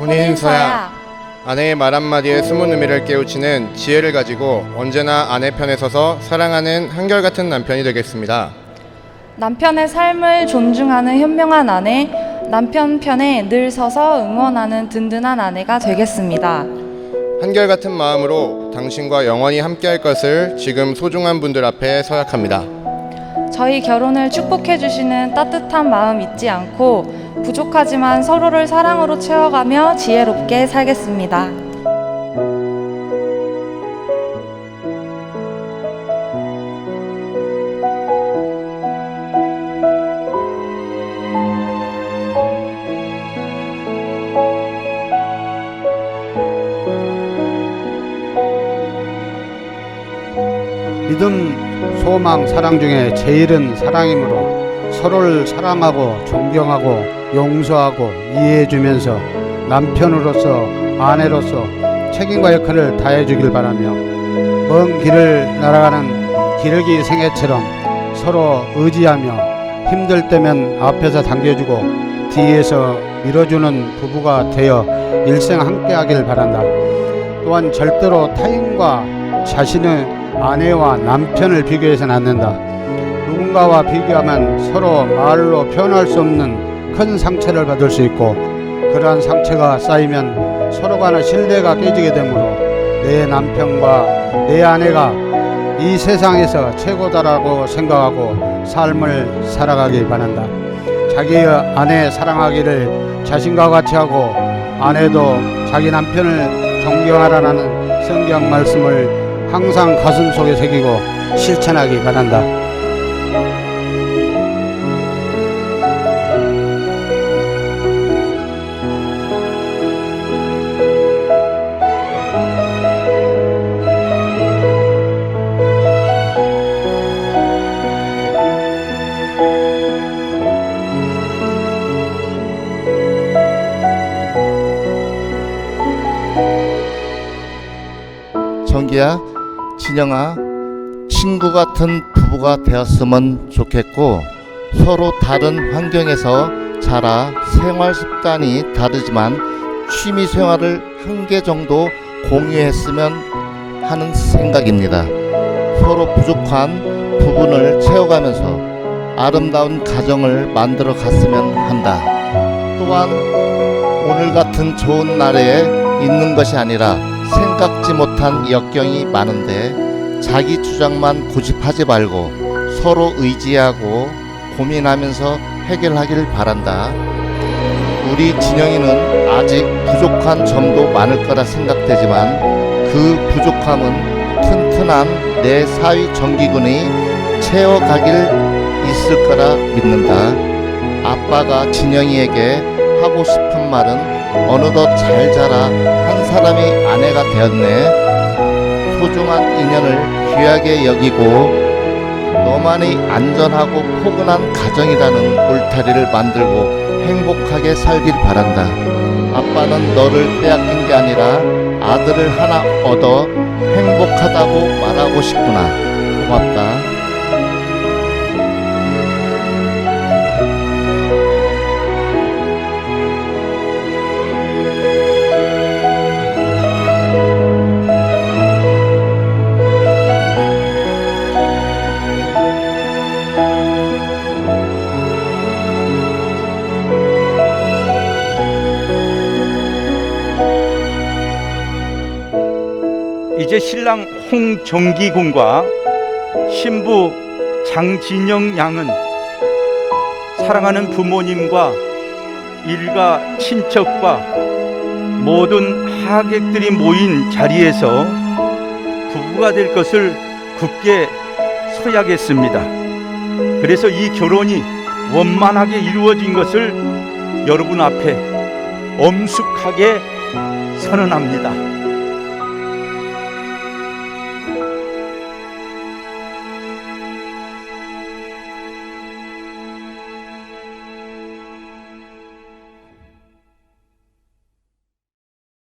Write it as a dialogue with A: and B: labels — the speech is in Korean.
A: 혼인 서약 아내의 말 한마디에 숨은 의미를 깨우치는 지혜를 가지고 언제나 아내 편에 서서 사랑하는 한결같은 남편이 되겠습니다.
B: 남편의 삶을 존중하는 현명한 아내, 남편 편에 늘 서서 응원하는 든든한 아내가 되겠습니다.
A: 한결같은 마음으로 당신과 영원히 함께할 것을 지금 소중한 분들 앞에 서약합니다.
B: 저희 결혼을 축복해 주시는 따뜻한 마음 잊지 않고 부족하지만 서로를 사랑으로 채워가며 지혜롭게 살겠습니다.
C: 믿음, 소망, 사랑 중에 제일은 사랑이므로 서로를 사랑하고 존경하고 용서하고 이해해주면서 남편으로서 아내로서 책임과 역할을 다해주길 바라며 먼 길을 날아가는 기러기 생애처럼 서로 의지하며 힘들 때면 앞에서 당겨주고 뒤에서 밀어주는 부부가 되어 일생 함께하길 바란다. 또한 절대로 타인과 자신의 아내와 남편을 비교해서는 안 된다. 누군가와 비교하면 서로 말로 표현할 수 없는 큰 상처를 받을 수 있고 그러한 상처가 쌓이면 서로 간의 신뢰가 깨지게 되므로 내 남편과 내 아내가 이 세상에서 최고다라고 생각하고 삶을 살아가길 바란다. 자기의 아내 사랑하기를 자신과 같이 하고 아내도 자기 남편을 존경하라는 성경 말씀을 항상 가슴 속에 새기고 실천하기 바란다.
D: 정기야, 진영아, 친구 같은 부부가 되었으면 좋겠고 서로 다른 환경에서 자라 생활 습관이 다르지만 취미 생활을 한 개 정도 공유했으면 하는 생각입니다. 서로 부족한 부분을 채워가면서 아름다운 가정을 만들어 갔으면 한다. 또한 오늘 같은 좋은 날에 있는 것이 아니라 생각지 못한 역경이 많은데 자기 주장만 고집하지 말고 서로 의지하고 고민하면서 해결하길 바란다. 우리 진영이는 아직 부족한 점도 많을 거라 생각되지만 그 부족함은 튼튼한 내 사위 정기군이 채워가길 있을 거라 믿는다. 아빠가 진영이에게 하고 싶은 말은 어느덧 잘 자라 한 사람의 아내가 되었네. 소중한 인연을 귀하게 여기고 너만이 안전하고 포근한 가정이라는 울타리를 만들고 행복하게 살길 바란다. 아빠는 너를 빼앗긴 게 아니라 아들을 하나 얻어 행복하다고 말하고 싶구나. 고맙다.
E: 이제 신랑 홍정기 군과 신부 장진영 양은 사랑하는 부모님과 일가 친척과 모든 하객들이 모인 자리에서 부부가 될 것을 굳게 서약했습니다. 그래서 이 결혼이 원만하게 이루어진 것을 여러분 앞에 엄숙하게 선언합니다.